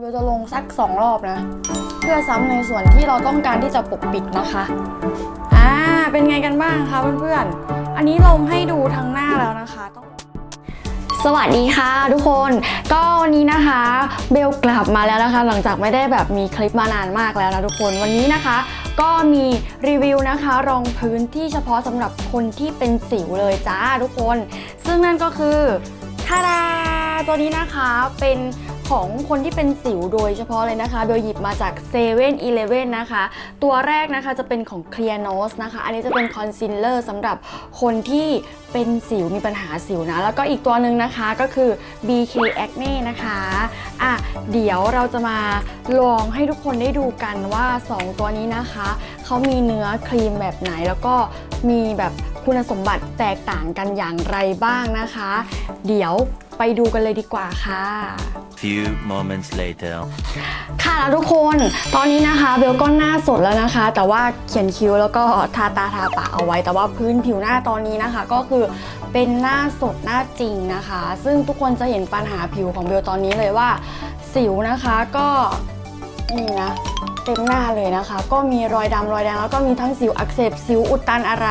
เบลจะลงสักสองรอบนะ เพื่อซ้ำในส่วนที่เราต้องการที่จะปกปิดนะคะ อ่า เป็นไงกันบ้างคะเพื่อนๆ อันนี้ลงให้ดูทั้งหน้าแล้วนะคะต้องสวัสดีค่ะทุกคนก็วันนี้นะคะเบลกลับมาแล้วนะคะ หลังจากไม่ได้แบบมีคลิปมานานมากแล้วนะทุกคนวันนี้นะคะ ก็มีรีวิวนะคะ รองพื้นที่เฉพาะสำหรับคนที่เป็นสิวเลยจ้าทุกคน ซึ่งนั่นก็คือทาดาตัวนี้นะคะเป็น ของคนที่เป็นสิวโดยเฉพาะเลยนะคะเบลหยิบมาจาก7 e เ e ่ e อนะคะ ตัวแรกนะคะจะเป็นของ Clear Nose นะคะ อันนี้จะเป็นคอนซีลเลอร์สำหรับคนที่เป็นสิวมีปัญหาสิวนะ แล้วก็อีกตัวหนึ่งนะคะก็คือ BK Acne นะคะอะเดี๋ยวเราจะมาลองให้ทุกคนได้ดูกันว่า 2 ตัวนี้นะคะเขามีเนื้อครีมแบบไหนแล้วก็มีแบบคุณสมบัติแตกต่างกันอย่างไรบ้างนะคะ เดี๋ยวไปดูกันเลยดีกว่าค่ะ Few moments later. ค่ะแล้วทุกคนตอนนี้นะคะเบลก็หน้าสดแล้วนะคะ แต่ว่าเขียนคิ้วแล้วก็ทาตาทาปากเอาไว้ แต่ว่าพื้นผิวหน้าตอนนี้นะคะ ก็คือเป็นหน้าสดหน้าจริงนะคะ ซึ่งทุกคนจะเห็นปัญหาผิวของเบลตอนนี้เลยว่า สิวนะคะก็นี่นะ เต็มหน้าเลยนะคะ ก็มีรอยดำรอยแดงแล้วก็มีทั้งสิวอักเสบสิวอุดตันอะไร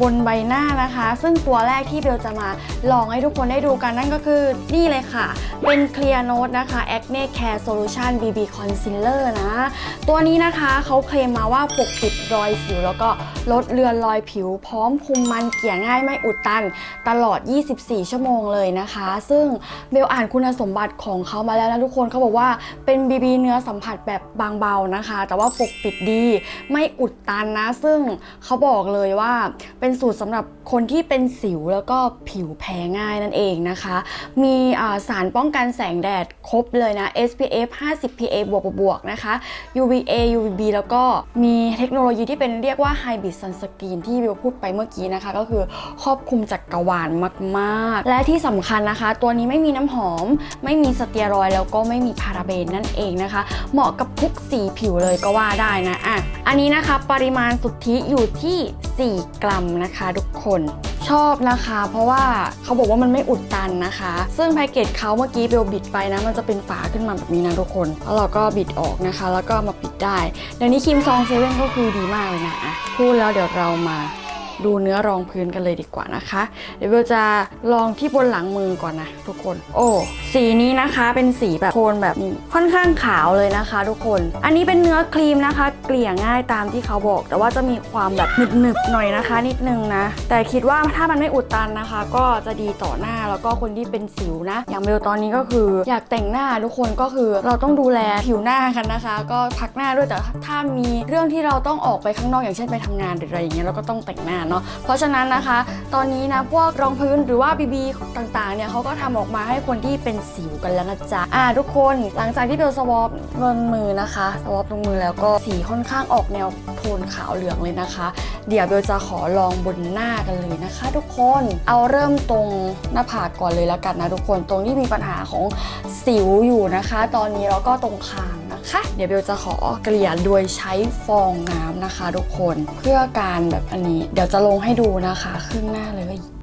บนใบหน้านะคะ ซึ่งตัวแรกที่เบลจะมาลองให้ทุกคนได้ดูกันนั่นก็คือนี่เลยค่ะ เป็น Clear Note นะคะ Acne Care Solution BB Concealer นะ ตัวนี้นะคะเขาเคลมมาว่าปกปิดรอยสิวแล้วก็ ลดเลือนรอยผิว พร้อมคุมมันเกี่ยง่ายไม่อุดตัน ตลอด 24 ชั่วโมงเลยนะคะ ซึ่งเบลอ่านคุณสมบัติของเขามาแล้วนะทุกคนเขาบอกว่าเป็น BB เนื้อสัมผัสแบบบางเบานะคะ แต่ว่าปกปิดดีไม่อุดตันนะ ซึ่งเขาบอกเลยว่าเป็นสูตรสำหรับคนที่เป็นสิวแล้วก็ผิวแพ้ง่ายนั่นเองนะคะ มีสารป้องกันแสงแดดครบเลยนะ SPF 50 PA บวกบวกนะคะ UVA UVB แล้วก็มีเทคโนโลยีที่เป็นเรียกว่า Hybrid ซันสกรีนที่วิวพูดไปเมื่อกี้นะคะ ก็คือครอบคลุมจักกรวาลมากๆ และที่สำคัญนะคะ ตัวนี้ไม่มีน้ำหอม ไม่มีสเตียรอยแล้วก็ไม่มีพาราเบนนั่นเองนะคะ เหมาะกับทุกสีผิวเลยก็ว่าได้นะอะอันนี้นะคะปริมาณสุทธิอยู่ที่ 4 กรัมนะคะทุกคน ชอบนะคะ เพราะว่าเขาบอกว่ามันไม่อุดตันนะคะ ซึ่งแพ็กเกจเขาเมื่อกี้เบลบิดไปนะ มันจะเป็นฝาขึ้นมาแบบนี้นะทุกคน แล้วเราก็บิดออกนะคะ แล้วก็มาปิดได้เดี๋ยวนี้ครีมซองเซเว่นก็คือดีมากเลยนะอะพูดแล้วเดี๋ยวเรามา ดูเนื้อรองพื้นกันเลยดีกว่านะคะ เดี๋ยวเบลจะลองที่บนหลังมือก่อนนะทุกคน โอ้สีนี้นะคะเป็นสีแบบโทนแบบนี้ค่อนข้างขาวเลยนะคะ ทุกคน อันนี้เป็นเนื้อครีมนะคะ เกลี่ยง่ายตามที่เขาบอก แต่ว่าจะมีความแบบหนึบๆหน่อยนะคะ นิดนึงนะ แต่คิดว่าถ้ามันไม่อุดตันนะคะ ก็จะดีต่อหน้าแล้วก็คนที่เป็นสิวนะ อย่างเบลตอนนี้ก็คืออยากแต่งหน้าทุกคนก็คือเราต้องดูแลผิวหน้ากันนะคะ ก็พักหน้าด้วยแต่ถ้ามีเรื่องที่เราต้องออกไปข้างนอกอย่างเช่นไปทำงานหรืออะไรอย่างเงี้ยเราก็ต้องแต่งหน้าเนาะเพราะฉะนั้นนะคะ ตอนนี้นะพวกรองพื้นหรือว่าบีบีต่างๆเนี่ยเขาก็ทำออกมาให้คนที่เป็นสิวกันแล้วนะจ๊ะอ่าทุกคนหลังจากที่เบลสวอปบนมือนะคะสวอปตรงมือแล้วก็สีค่อนข้างออกแนวโทนขาวเหลืองเลยนะคะ เดี๋ยวเบลจะขอลองบนหน้ากันเลยนะคะ ทุกคนเอาเริ่มตรงหน้าผากก่อนเลยแล้วกันนะทุกคนตรงที่มีปัญหาของสิวอยู่นะคะ ตอนนี้เราก็ตรงคาง นะคะ เดี๋ยวเบลจะขอเกลี่ยโดยใช้ฟองน้ำนะคะ ทุกคนเพื่อการแบบอันนี้ เดี๋ยวจะลงให้ดูนะคะ ครึ่งหน้าเลย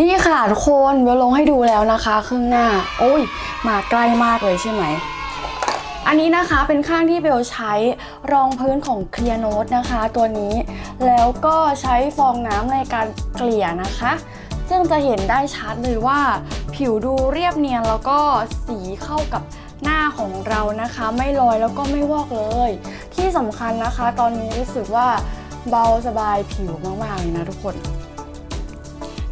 นี่ค่ะทุกคนเบลลงให้ดูแล้วนะคะครึ่งหน้า โอ้ย มาใกล้มากเลยใช่ไหม อันนี้นะคะเป็นข้างที่เบลใช้รองพื้นของ Clear Note นะคะ ตัวนี้ แล้วก็ใช้ฟองน้ำในการเกลี่ยนะคะ ซึ่งจะเห็นได้ชัดเลยว่า ผิวดูเรียบเนียนแล้วก็สีเข้ากับหน้าของเรานะคะ ไม่ลอยแล้วก็ไม่วอกเลย ที่สำคัญนะคะ ตอนนี้รู้สึกว่าเบาสบายผิวมากๆเลยนะทุกคน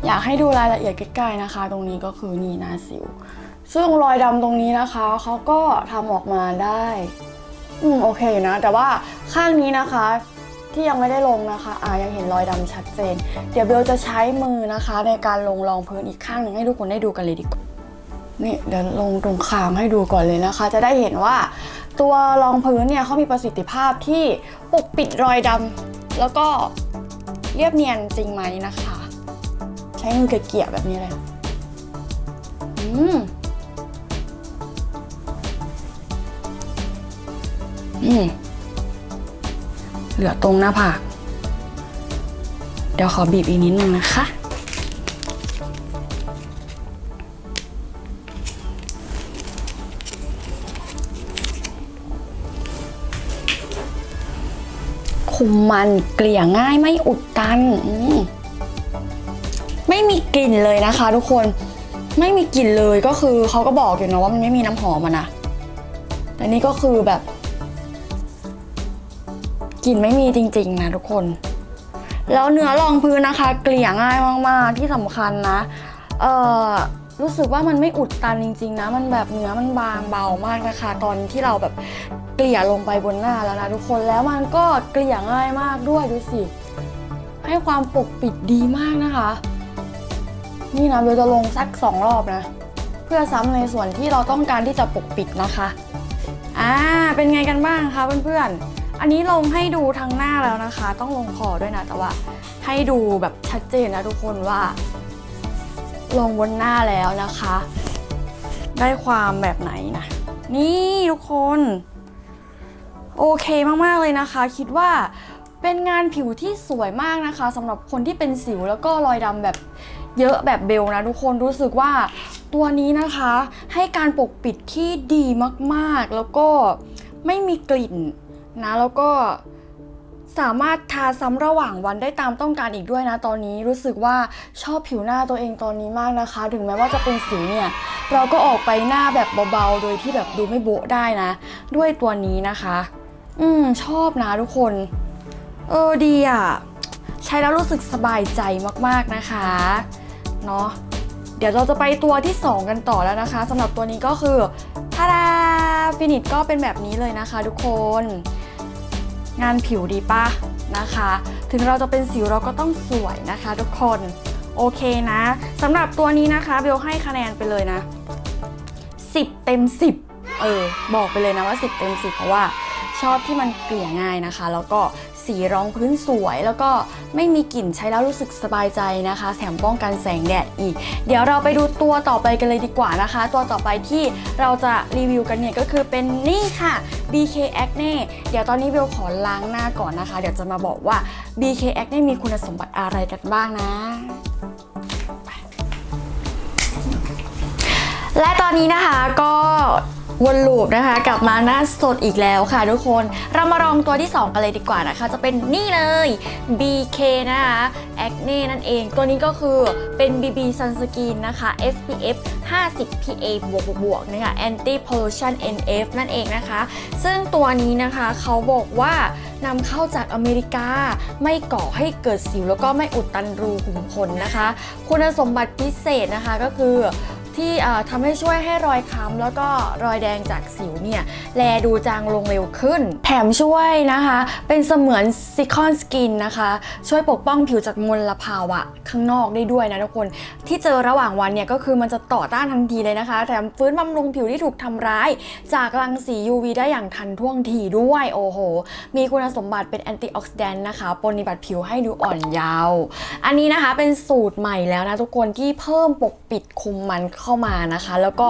อยากให้ดูรายละเอียดใกล้ๆนะคะ ตรงนี้ก็คือนี่หน้าสิว ซึ่งรอยดำตรงนี้นะคะเขาก็ทำออกมาได้ อืมโอเคอยู่นะ แต่ว่าข้างนี้นะคะที่ยังไม่ได้ลงนะคะอ่ายังเห็นรอยดำชัดเจน เดี๋ยวเบลจะใช้มือนะคะ ในการลงรองพื้นอีกข้างหนึ่งให้ทุกคนได้ดูกันเลยดีกว่านี่เดี๋ยวลงตรงคางให้ดูก่อนเลยนะคะ จะได้เห็นว่าตัวรองพื้นเนี่ยเขามีประสิทธิภาพที่ปกปิดรอยดำแล้วก็เรียบเนียนจริงไหมนะคะ ทช้มือเกี่ยแบบนี้เลยอืมอืมเหลือตรงหน้าผาก เดี๋ยวขอบีบอีกนิดนึงนะคะ คุมมันเกลี่ยง่ายไม่อุดตัน อืม ม่มีกลิ่นเลยนะคะ ทุกคนไม่มีกลิ่นเลยก็คือเขาก็บอกอยู่นะว่ามันไม่มีน้ำหอมอะนะแต่นี่ก็คือแบบกลิ่นไม่มีจริง ๆ นะทุกคน แล้วเนื้อรองพื้นนะคะ เกลี่ยง่ายมากๆที่สำคัญนะเอ่อรู้สึกว่ามันไม่อุดตันจริง ๆ นะ มันแบบเนื้อมันบางเบามากนะคะ ตอนที่เราแบบเกลี่ยลงไปบนหน้าแล้วนะทุกคนแล้วมันก็เกลี่ยง่ายมากด้วยดูสิให้ความปกปิดดีมากนะคะ นี่นะเบลจะลงสักสองรอบนะ เพื่อซ้ำในส่วนที่เราต้องการที่จะปกปิดนะคะอ่าเป็นไงกันบ้างคะเพื่อนๆ อันนี้ลงให้ดูทั้งหน้าแล้วนะคะ ต้องลงคอด้วยนะแต่ว่าให้ดูแบบชัดเจนนะทุกคนว่า ลงบนหน้าแล้วนะคะ ได้ความแบบไหนนะนี่ทุกคน โอเคมากๆเลยนะคะ คิดว่าเป็นงานผิวที่สวยมากนะคะสำหรับคนที่เป็นสิวแล้วก็รอยดำแบบ เยอะแบบเบลนะทุกคนรู้สึกว่าตัวนี้นะคะ ให้การปกปิดที่ดีมากๆ แล้วก็ไม่มีกลิ่นนะแล้วก็สามารถทาซ้ำระหว่างวันได้ตามต้องการอีกด้วยนะ ตอนนี้รู้สึกว่าชอบผิวหน้าตัวเองตอนนี้มากนะคะ ถึงแม้ว่าจะเป็นสิวเนี่ย เราก็ออกไปหน้าแบบเบาๆ โดยที่แบบดูไม่โบ๊ะได้นะ ด้วยตัวนี้นะคะ อืม ชอบนะทุกคน เออดีอะ ใช้แล้วรู้สึกสบายใจมากๆนะคะ เนาะเดี๋ยวเราจะไปตัวที่ 2 กันต่อแล้วนะคะสำหรับตัวนี้ก็คือทาดาฟินิชก็เป็นแบบนี้เลยนะคะ ทุกคน งานผิวดีปะนะคะ ถึงเราจะเป็นสิวเราก็ต้องสวยนะคะ ทุกคนโอเคนะสำหรับตัวนี้นะคะเบลให้คะแนนไปเลยนะ 10 เต็ม 10 เออ บอกไปเลยนะว่า 10 เต็ม 10 เพราะว่า ชอบที่มันเกลี่ยง่ายนะคะ แล้วก็สีรองพื้นสวย แล้วก็ไม่มีกลิ่นใช้แล้วรู้สึกสบายใจนะคะ แถมป้องกันแสงแดดอีก เดี๋ยวเราไปดูตัวต่อไปกันเลยดีกว่านะคะ ตัวต่อไปที่เราจะรีวิวกันเนี่ยก็คือเป็นนี่ค่ะ BK Acne เดี๋ยวตอนนี้เบลขอล้างหน้าก่อนนะคะ เดี๋ยวจะมาบอกว่า BK Acne มีคุณสมบัติอะไรกันบ้างนะและตอนนี้นะคะก็ วนลูปนะคะ กลับมาหน้าสดอีกแล้วค่ะทุกคนเรามาลองตัวที่ 2 กันเลยดีกว่านะคะ จะเป็นนี่เลย BK นะคะ Acne นั่นเอง ตัวนี้ก็คือเป็น BB Sunscreen นะคะ SPF 50 PA บวกบวกนะคะ Anti Pollution NF นั่นเองนะคะ ซึ่งตัวนี้นะคะเขาบอกว่านำเข้าจากอเมริกาไม่ก่อให้เกิดสิวแล้วก็ไม่อุดตันรูขุมขนนะคะ คุณสมบัติพิเศษนะคะก็คือ ที่ทำให้ช่วยให้รอยค้ำแล้วก็รอยแดงจากสิวเนี่ยแลดูจางลงเร็วขึ้น แถมช่วยนะคะ เป็นเสมือนซิคอนสกินนะคะ ช่วยปกป้องผิวจากมลภาวะข้างนอกได้ด้วยนะทุกคนที่เจอระหว่างวันเนี่ยก็คือมันจะต่อต้านทันทีเลยนะคะ แถมฟื้นบำรุงผิวที่ถูกทำร้าย จากรังสี UV ได้อย่างทันท่วงทีด้วยโอ้โห มีคุณสมบัติเป็นแอนตี้ออกซิแดนต์นะคะปฏิบัติผิวให้ดูอ่อนเยาว์อันนี้นะคะเป็นสูตรใหม่แล้วนะทุกคนที่เพิ่มปกปิดคุมมันเข้ามานะคะ แล้วก็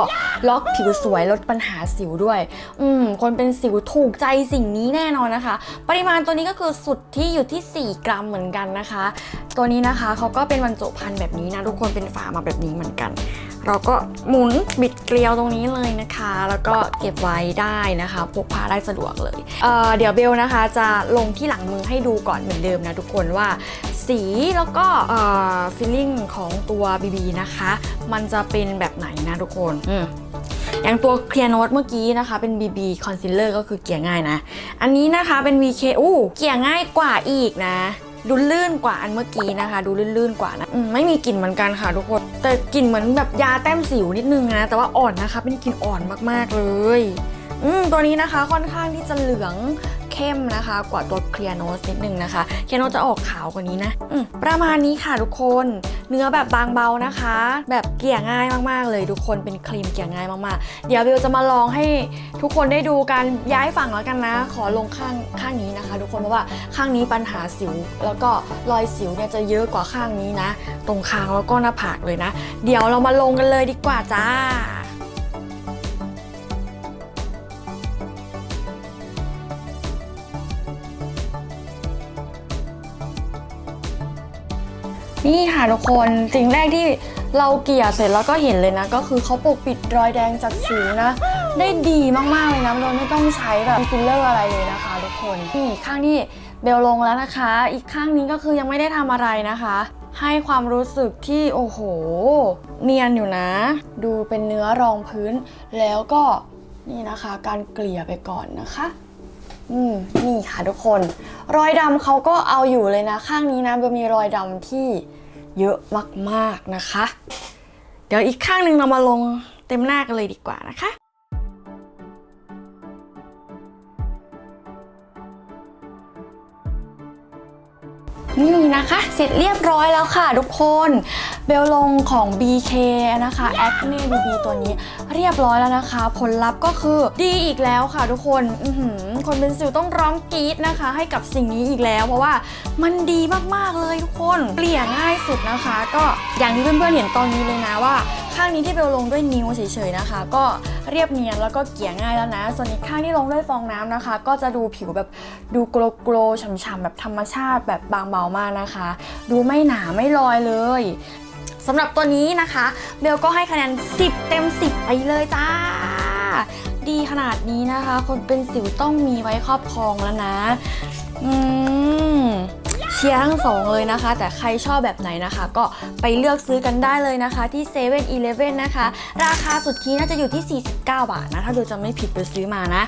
ล็อกผิวสวยลดปัญหาสิวด้วย อืมคนเป็นสิวถูกใจสิ่งนี้แน่นอนนะคะ ปริมาณตัวนี้ก็คือสุดที่อยู่ที่ 4 กรัมเหมือนกันนะคะ ตัวนี้นะคะเขาก็เป็นบรรจุภัณฑ์แบบนี้นะทุกคนเป็นฝามาแบบนี้เหมือนกัน เราก็หมุนบิดเกลียวตรงนี้เลยนะคะ แล้วก็เก็บไว้ได้นะคะพกพาได้สะดวกเลยเเดี๋ยวเบลนะคะจะลงที่หลังมือให้ดูก่อนเหมือนเดิมนะทุกคนว่าสีแล้วก็ฟีลลิ่งของตัว BB นะคะ มันจะเป็นแบบไหนนะทุกคนอืมอย่างตัวเคลียร์โนตเมื่อกี้นะคะ เป็น BB Concealer ก็คือเกลี่ยง่ายนะ อันนี้นะคะเป็น VK อู้เกลี่ยง่ายกว่าอีกนะ ดูลื่นกว่าอันเมื่อกี้นะคะ ดูลื่นๆกว่านะมไม่มีกลิ่นเหมือนกันค่ะทุกคน แต่กลิ่นเหมือนแบบยาแต้มสิวนิดนึงนะแต่ว่าอ่อนนะคะเป็นกลิ่นอ่อนมากๆเลย อืมตัวนี้นะคะค่อนข้างที่จะเหลือง เข้มนะคะ กว่าตัวเคลียร์โนสนิดนึงนะคะเคลียร์โนสจะออกขาวกว่านี้นะประมาณนี้ค่ะทุกคน เนื้อแบบบางเบานะคะ แบบเกลี่ยง่ายมากๆ เลยทุกคนเป็นครีมเกลี่ยง่ายมากๆ เดี๋ยวเบลจะมาลองให้ทุกคนได้ดูการย้ายฝั่งแล้วกันนะ ขอลงข้างข้างนี้นะคะ ทุกคนเพราะว่าข้างนี้ปัญหาสิว แล้วก็รอยสิวเนี่ยจะเยอะกว่าข้างนี้นะ ตรงคางแล้วก็หน้าผากเลยนะ เดี๋ยวเรามาลงกันเลยดีกว่าจ้า นี่ค่ะทุกคนสิ่งแรกที่เราเกลี่ยเสร็จแล้วก็เห็นเลยนะ ก็คือเขาปกปิดรอยแดงจากสิวนะ ได้ดีมากๆเลยนะเราไม่ต้องใช้แบบฟิลเลอร์อะไรเลยนะคะทุกคนนี่ข้างที่เบลลงแล้วนะคะ อีกข้างนี้ก็คือยังไม่ได้ทำอะไรนะคะ ให้ความรู้สึกที่โอ้โห เนียนอยู่นะ ดูเป็นเนื้อรองพื้น แล้วก็นี่นะคะ การเกลี่ยไปก่อนนะคะ อืมนี่ค่ะทุกคน รอยดำเขาก็เอาอยู่เลยนะ ข้างนี้นะเบลมีรอยดำที่เยอะมากๆนะคะ เดี๋ยวอีกข้างหนึ่งเรามาลงเต็มหน้ากันเลยดีกว่านะคะ นี่นะคะ เสร็จเรียบร้อยแล้วค่ะทุกคน เบลลงของ BK นะคะ Acne BB ตัวนี้เรียบร้อยแล้วนะคะ ผลลัพธ์ก็คือดีอีกแล้วค่ะทุกคนอืคนเป็นสิวต้องร้องกรี๊ดนะคะ ให้กับสิ่งนี้อีกแล้ว เพราะว่ามันดีมากๆเลยทุกคน เปลี่ยง่ายสุดนะคะ ก็อย่างที่เพื่อนๆเห็นตอนนี้เลยนะว่า ข้างนี้ที่เบลลงด้วยนิ้วเฉยๆนะคะ ก็เรียบเนียนแล้วก็เกี่ยง่ายแล้วนะ ส่วนอีกข้างที่ลงด้วยฟองน้ำนะคะ ก็จะดูผิวแบบดูโกลโกลฉ่ำๆแบบธรรมชาติแบบบางเบามากนะคะ ดูไม่หนาไม่ลอยเลยสำหรับตัวนี้นะคะ เบลก็ให้คะแนน 10 เต็ม 10 ไปเลยจ้า ดีขนาดนี้นะคะ คนเป็นสิวต้องมีไว้ครอบครองแล้วนะ อืม ชียร์ทั้งสองเลยนะคะ แต่ใครชอบแบบไหนนะคะ ก็ไปเลือกซื้อกันได้เลยนะคะ ที่7 e เ e ่ e อนะคะ ราคาสุดที่น่าจะอยู่ที่ 49 บาทนะ ถ้าดูจะไม่ผิดไปซื้อมานะ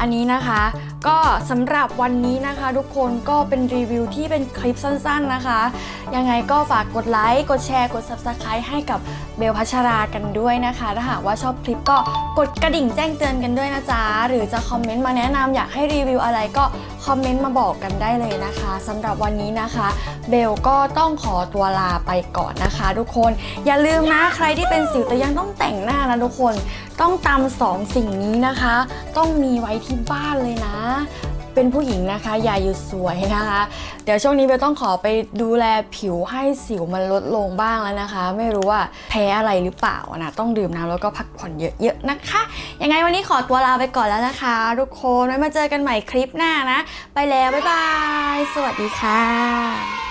อันนี้นะคะก็สำหรับวันนี้นะคะ ทุกคนก็เป็นรีวิวที่เป็นคลิปสั้นๆนะคะ ยังไงก็ฝากกดไลค์ กดแชร์ กด Subscribe ให้กับเบลพัชรากันด้วยนะคะ ถ้าหากว่าชอบคลิปก็กดกระดิ่งแจ้งเตือนกันด้วยนะจ๊ะ หรือจะคอมเมนต์มาแนะนำอยากให้รีวิวอะไรก็คอมเมนต์มาบอกกันได้เลยนะคะสำหรับวันนี้นะคะ เบลก็ต้องขอตัวลาไปก่อนนะคะ ทุกคนอย่าลืมนะใครที่เป็นสิวแต่ยังต้องแต่งหน้านะทุกคน ต้องตามสองสิ่งนี้นะคะ ต้องมีไว้ที่บ้านเลยนะ เป็นผู้หญิงนะคะอย่าหยุดสวยนะคะ เดี๋ยวช่วงนี้เบลต้องขอไปดูแลผิวให้สิวมันลดลงบ้างแล้วนะคะ ไม่รู้ว่าแพ้อะไรหรือเปล่านะต้องดื่มน้ำแล้วก็พักผ่อนเยอะๆนะคะ ยังไงวันนี้ขอตัวลาไปก่อนแล้วนะคะ ทุกคนไว้มาเจอกันใหม่คลิปหน้านะ ไปแล้วบ๊ายบาย สวัสดีค่ะ